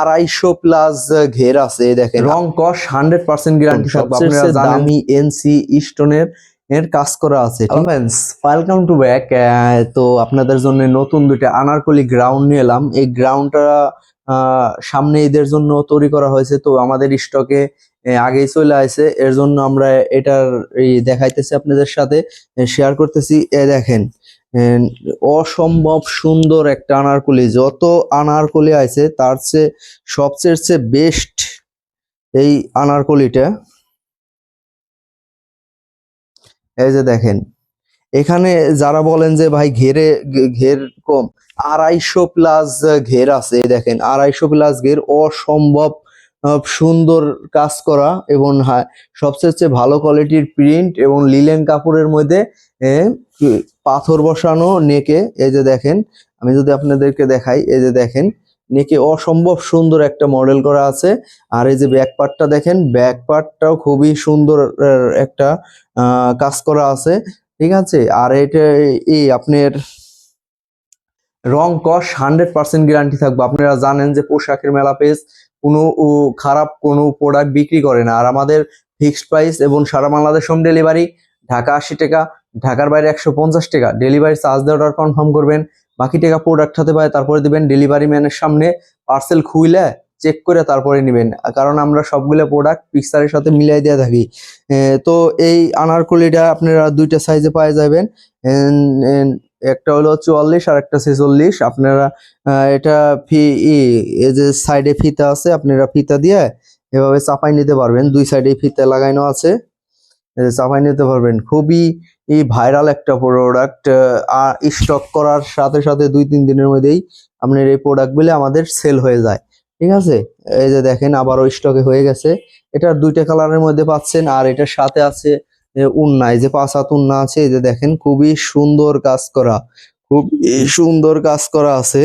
আড়াইশো প্লাস ঘের আছে দেখেন। রং কস হান্ড্রেড পার্সেন্ট গ্যারান্টি থাকবে আপনারা দামি এনসি স্টোনের এর কাজ করা আছে ওয়েলকাম টু ব্যাক তো আপনাদের জন্য নতুন দুইটা আনারকলি গ্রাউন্ড নিয়ে এলাম। এই গ্রাউন্ডটা সামনে ঈদের জন্য তৈরি করা হয়েছে। তো আমাদের স্টকে আগেই চলে আসে। এর জন্য আমরা এটার দেখাইতেছি আপনাদের সাথে। শেয়ার করতেছি। এ দেখেন। অসম্ভব সুন্দর একটা আনারকলি। যত আনারকলি আছে, তার চেয়ে সবচেয়ে চেয়ে বেস্ট এই আনারকলিটা। এই যে দেখেন, এখানে যারা বলেন যে, ভাই, ঘেরে ঘের কম। আড়াইশো প্লাস ঘের আছে দেখেন, আড়াইশো প্লাস ঘের অসম্ভব সুন্দর কাজ করা এবং হ্যাঁ, সবচেয়ে চেয়ে ভালো কোয়ালিটির প্রিন্ট এবং লিলেন কাপড়ের মধ্যে পাথর বসানো নেকে এই যে দেখেন আমি যদি আপনাদেরকে দেখাই এই যে দেখেন নেকে অসম্ভব সুন্দর একটা মডেল করা আছে। আর এই যে ব্যাক পার্টটা দেখেন ব্যাক পার্টটাও খুবই সুন্দর একটা কাজ করা আছে। ঠিক আছে? আর এটা এই আপনার রং কস হান্ড্রেড পার্সেন্ট গ্যারান্টি থাকবে। আপনারা জানেন যে পোশাকের মেলা পেজ কোনো খারাপ কোনো প্রোডাক্ট বিক্রি করে না। আর আমাদের ফিক্সড প্রাইস এবং সারা বাংলাদেশ হোম ডেলিভারি ঢাকা আশি টাকা, ঢাকার বাইরে একশো পঞ্চাশ টাকা। ডেলিভারি চার্জ দিয়ে অর্ডার কনফার্ম করবেন। বাকি টাকা প্রোডাক্ট হাতে পায়, তারপরে দিবেন ডেলিভারি ম্যানের সামনে। পার্সেল খুইলে চেক করে তারপরে নেবেন। কারণ আমরা সবগুলো প্রোডাক্ট পিকচারের সাথে মিলাই দিয়ে থাকি। তো এই আনারকলিটা আপনারা দুইটা সাইজে পাওয়া যাবেন। একটা হলো চুয়াল্লিশ আর একটা ছেচল্লিশ। আপনারা এটা ফি এই যে সাইডে ফিতা আছে, আপনারা ফিতা দিয়ে এভাবে চাপাই নিতে পারবেন। দুই সাইডে ফিতা লাগানো আছে। চাপাই নিতে পারবেন। খুবই ভাইরাল একটা প্রোডাক্ট আর স্টক করার সাথে সাথে দুই, তিন দিনের মধ্যেই আপনার এই প্রোডাক্টগুলো আমাদের সেল হয়ে যায়। ঠিক আছে? এই যে দেখেন, আবারও স্টকে হয়ে গেছে। এটার দুইটা কালারের মধ্যে পাচ্ছেন, আর এটার সাথে আছে উন্না এই যে পাঁচ হাত উন্না আছে, এই যে দেখেন খুবই সুন্দর কাজ করা খুব সুন্দর কাজ করা আছে।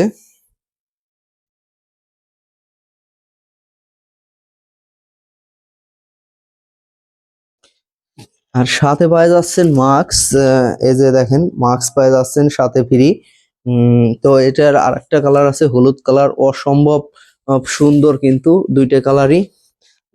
আর সাথে পাওয়া যাচ্ছেন মাস্ক এই যে দেখেন মাস্ক পাওয়া যাচ্ছেন সাথে ফ্রি। তো এটার আরেকটা কালার আছে, হলুদ কালার, অসম্ভব সুন্দর কিন্তু দুইটা কালারই।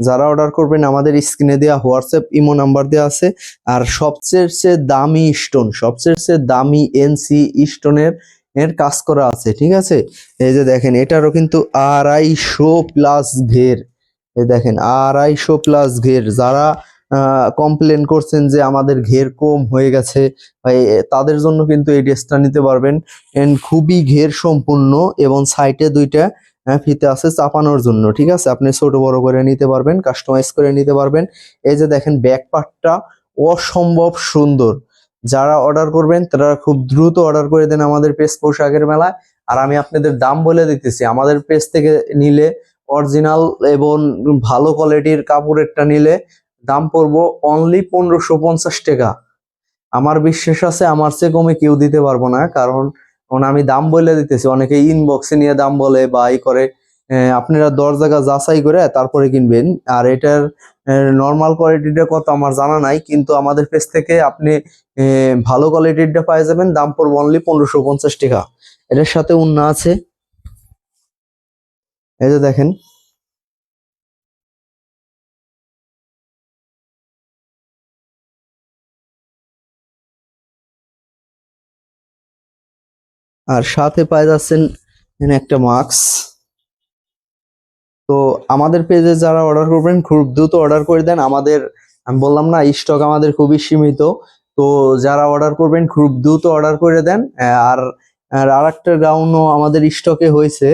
যারা অর্ডার করবেন, আমাদের স্ক্রিনে দেওয়া হোয়াটসঅ্যাপ ইমো নাম্বার দেওয়া আছে। আর সবচেয়ে চেয়ে দামি স্টোন সবচেয়ে চেয়ে দামি এনসি স্টোনের এর কাজ করা আছে, ঠিক আছে? এই যে দেখেন, এটারও কিন্তু আড়াইশো প্লাস ঘের। এই দেখেন, আড়াইশো প্লাস ঘের। যারা কমপ্লেন করছেন যে আমাদের ঘের কম হয়ে গেছে তাদের জন্য কিন্তু এই ড্রেসটা নিতে পারবেন। এন্ড খুবই ঘের সম্পূর্ণ এবং সাইটে দুইটা আহ, ফিতে আছে চাপানোর জন্য ঠিক আছে? আপনি ছোট বড় করে নিতে পারবেন কাস্টমাইজ করে নিতে পারবেন। এই যে দেখেন ব্যাক পার্টটা অসম্ভব সুন্দর। যারা অর্ডার করবেন তারা খুব দ্রুত অর্ডার করে দেন আমাদের পেজ পোশাকের মেলায়। আর আমি আপনাদের দাম বলে দিতেছি আমাদের পেজ থেকে নিলে অরিজিনাল এবং ভালো কোয়ালিটির কাপড়েরটা নিলে দাম পড়ব অনলি পনেরোশো পঞ্চাশ টাকা। আমার বিশ্বাস আছে আমার চেয়ে কমে কেউ দিতে পারব না কারণ কারণ আমি দাম বলে দিতেছি। অনেকে ইনবক্সে নিয়ে দাম বলে বা ই করে। আপনারা দশ জায়গা যাচাই করে তারপরে কিনবেন। আর এটার নর্মাল কোয়ালিটিটা কত আমার জানা নাই, কিন্তু আমাদের পেজ থেকে আপনি ভালো কোয়ালিটিটা পাই যাবেন। দাম পড়বে অনলি পনেরোশো পঞ্চাশ টাকা। এটার সাথে উন্না আছে। এই যে দেখেন আর সাথে পাই যাচ্ছেন একটা মাস্ক। তো আমাদের পেজে যারা অর্ডার করবেন, খুব দ্রুত অর্ডার করে দেন। আমাদের, আমি বললাম না, স্টক আমাদের খুবই সীমিত। তো যারা অর্ডার করবেন, খুব দ্রুত অর্ডার করে দেন। আর আর আরেকটা গ্রাউন্ডও আমাদের স্টকে হয়েছে।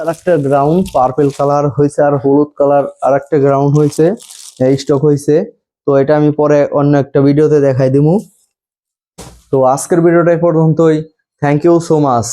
আর একটা গ্রাউন্ড পার্পেল কালার হয়েছে আর হলুদ কালার আর একটা গ্রাউন্ড হয়েছে স্টক হয়েছে। তো এটা আমি পরে অন্য একটা ভিডিওতে দেখাই দিমু। তো আজকের ভিডিওটা পর্যন্তই। Thank you so much